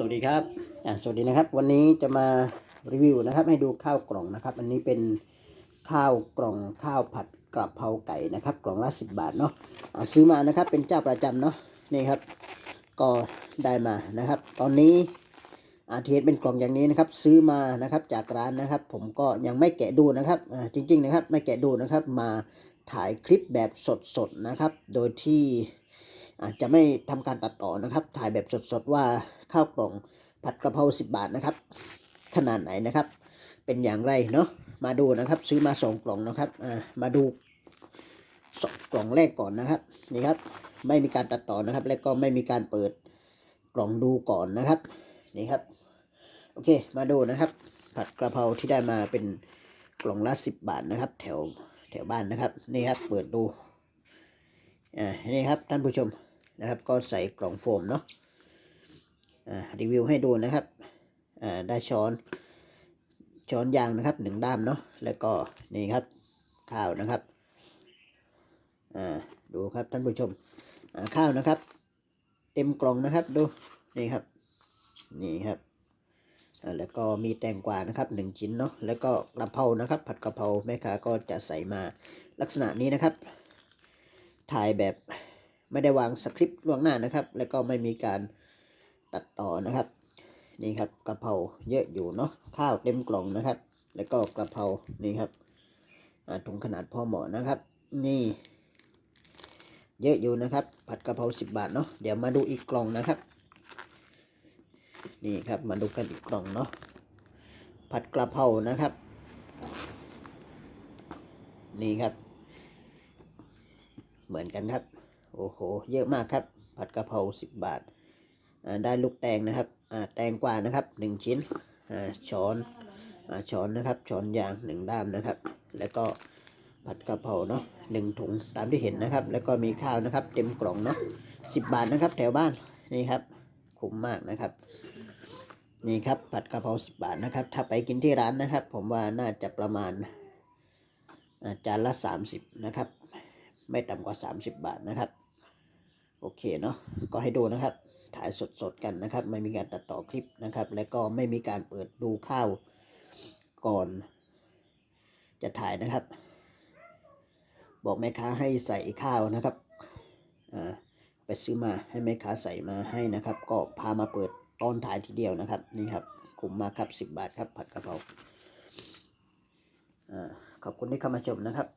สวัสดีครับอ่าสวัสดีนะครับ วันนี้จะมารีวิวนะครับ ให้ดูข้าวกล่องนะครับ อันนี้เป็นข้าวกล่องข้าวผัดกระเพราไก่นะครับ กล่องละสิบบาทเนาะอ่าซื้อมานะครับ เป็นเจ้าประจำเนาะนี่ครับ ก็ได้มานะครับ ตอนนี้อาทีเเป็นกล่องอย่างนี้นะครับ ซื้อมานะครับจากร้านนะครับ ผมก็ยังไม่แกะดูนะครับอ่าจริง ๆ นะครับ ไม่แกะดูนะครับ มาถ่ายคลิปแบบสดๆนะครับ โดยที่อาจจะไม่ทำการตัดต่อนะครับ ถ่ายแบบสดๆว่า ข้าวกล่องผัดกระเพรา10 บาทนะครับ ขนาดไหนนะครับ เป็นอย่างไรเนาะมาดูนะครับซื้อมาสองกล่องนะครับอ่ามาดูสองกล่องแรกก่อนนะครับนี่ครับไม่มีการตัดต่อนะครับ และก็ไม่มีการเปิดกล่องดูก่อนนะครับนี่ครับโอเคมาดูนะครับ ผัดกระเพราที่ได้มาเป็นกล่องละ10บาทนะครับ แถวแถวบ้านนะครับนี่ครับเปิดดูอ่านี่ครับท่านผู้ชมนะครับ ก็ใส่กล่องโฟมเนาะ รีวิวให้ดูนะครับอ่าได้ช้อนช้อนยางนะครับหนึ่งด้ามเนาะแล้วก็นี่ครับข้าวนะครับอ่าดูครับท่านผู้ชมอ่าข้าวนะครับ เต็มกล่องนะครับดูนี่ครับนี่ครับอ่าแล้วก็มีแตงกวานะครับหนึ่งชิ้นเนาะแล้วก็กระเพรานะครับ ผัดกระเพราแม่ค้าก็จะใส่มาลักษณะนี้นะครับ ถ่ายแบบไม่ได้วางสคริปต์ล่วงหน้านะครับ แล้วก็ไม่มีการ ตัดต่อนะครับ นี่ครับกระเพราเยอะอยู่เนาะข้าวเต็มกล่องนะครับ แล้วก็กระเพรานี่ครับถุงขนาดพอเหมาะนะครับ นี่ เยอะอยู่นะครับ ผัดกระเพราสิบบาทเนาะเดี๋ยวมาดูอีกกล่องนะครับ นี่ครับมาดูกันอีกกล่องเนาะผัดกระเพรานะครับ นี่ครับ เหมือนกันครับ โอ้โห เยอะมากครับ ผัดกระเพราสิบบาท ได้ลูกแตงนะครับแตงกวานะครับหนึ่งชิ้นช้อนช้อนนะครับช้อนยางหนึ่งด้ามนะครับ แล้วก็ผัดกะเพราเนาะหนึ่งถุงตามที่เห็นนะครับ แล้วก็มีข้าวนะครับ เต็มกล่องเนาะสิบบาทนะครับ แถวบ้านนี่ครับคุ้มมากนะครับ นี่ครับผัดกะเพราสิบบาทนะครับ ถ้าไปกินที่ร้านนะครับ ผมว่าน่าจะประมาณจานละสามสิบนะครับ ไม่ต่ำกว่า30บาทนะครับ โอเคเนาะก็ให้ดูนะครับ ถ่ายสดๆกันนะครับ ไม่มีการตัดต่อคลิปนะครับ และก็ไม่มีการเปิดดูข้าวก่อน จะถ่ายนะครับ บอกแม่ค้าให้ใส่ข้าวนะครับไปซื้อมาให้แม่ค้าใส่มาให้นะครับ ก็พามาเปิดตอนถ่ายทีเดียวนะครับนี่ครับคุ้มมากครับ 10 บาทครับผัดกะเพราขอบคุณที่เข้ามาชมนะครับ